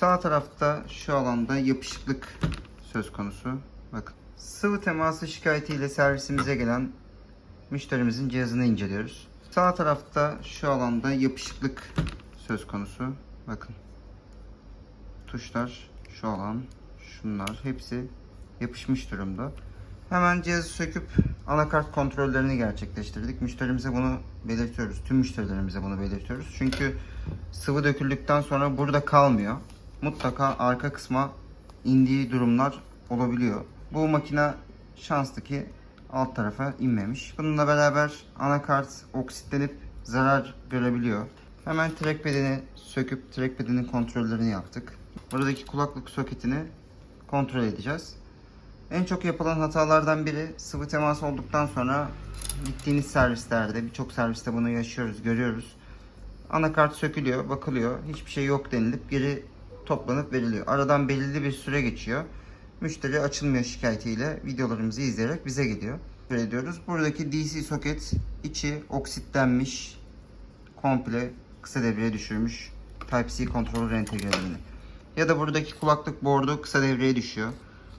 Sağ tarafta şu alanda yapışıklık söz konusu. Bakın. Sıvı teması şikayetiyle servisimize gelen müşterimizin cihazını inceliyoruz. Sağ tarafta şu alanda yapışıklık söz konusu. Bakın. Tuşlar şu alan, şunlar hepsi yapışmış durumda. Hemen cihazı söküp anakart kontrollerini gerçekleştirdik. Müşterimize bunu belirtiyoruz. Tüm müşterilerimize bunu belirtiyoruz. Çünkü sıvı döküldükten sonra burada kalmıyor. Mutlaka arka kısma indiği durumlar olabiliyor. Bu makine şanslı ki alt tarafa inmemiş. Bununla beraber anakart oksitlenip zarar görebiliyor. Hemen trackpad'ini söküp trackpad'inin kontrollerini yaptık. Buradaki kulaklık soketini kontrol edeceğiz. En çok yapılan hatalardan biri sıvı temas olduktan sonra gittiğiniz servislerde birçok serviste bunu yaşıyoruz, görüyoruz. Anakart sökülüyor, bakılıyor. Hiçbir şey yok denilip geri toplanıp veriliyor. Aradan belirli bir süre geçiyor. Müşteri açılmıyor şikayetiyle videolarımızı izleyerek bize geliyor. Ediyoruz. Buradaki DC soket içi oksitlenmiş. Komple kısa devreye düşürmüş. Type-C kontrolör entegrelerini. Ya da buradaki kulaklık board'u kısa devreye düşüyor.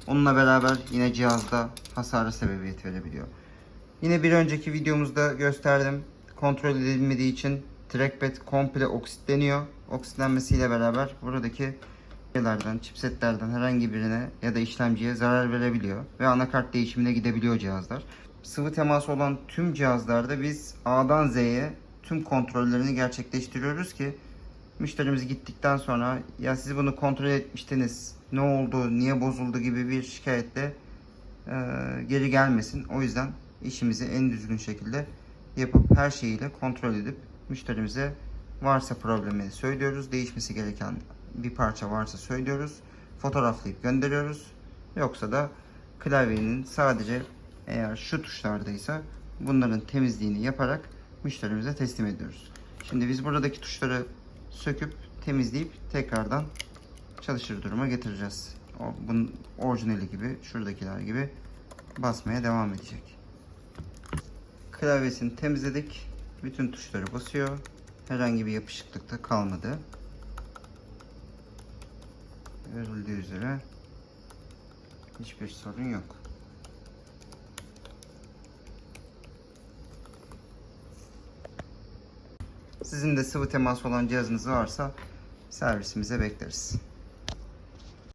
Onunla beraber yine cihazda hasara sebebiyet verebiliyor. Yine bir önceki videomuzda gösterdim. Kontrol edilmediği için trackpad komple oksitleniyor. Oksitlenmesiyle beraber buradaki şeylerden, chipsetlerden herhangi birine ya da işlemciye zarar verebiliyor ve anakart değişimine gidebiliyor cihazlar. Sıvı teması olan tüm cihazlarda biz A'dan Z'ye tüm kontrollerini gerçekleştiriyoruz ki müşterimiz gittikten sonra ya siz bunu kontrol etmiştiniz ne oldu niye bozuldu gibi bir şikayetle e, geri gelmesin. O yüzden işimizi en düzgün şekilde yapıp her şeyiyle kontrol edip müşterimize varsa problemi söylüyoruz. Değişmesi gereken bir parça varsa söylüyoruz. Fotoğraflayıp gönderiyoruz. Yoksa da klavyenin sadece eğer şu tuşlardaysa bunların temizliğini yaparak müşterimize teslim ediyoruz. Şimdi biz buradaki tuşları söküp temizleyip tekrardan çalışır duruma getireceğiz. O, bunun orijinali gibi şuradakiler gibi basmaya devam edecek. Klavyesini temizledik. Bütün tuşları basıyor. Herhangi bir yapışıklık da kalmadı. Görüldüğü üzere hiçbir sorun yok. Sizin de sıvı teması olan cihazınız varsa servisimize bekleriz.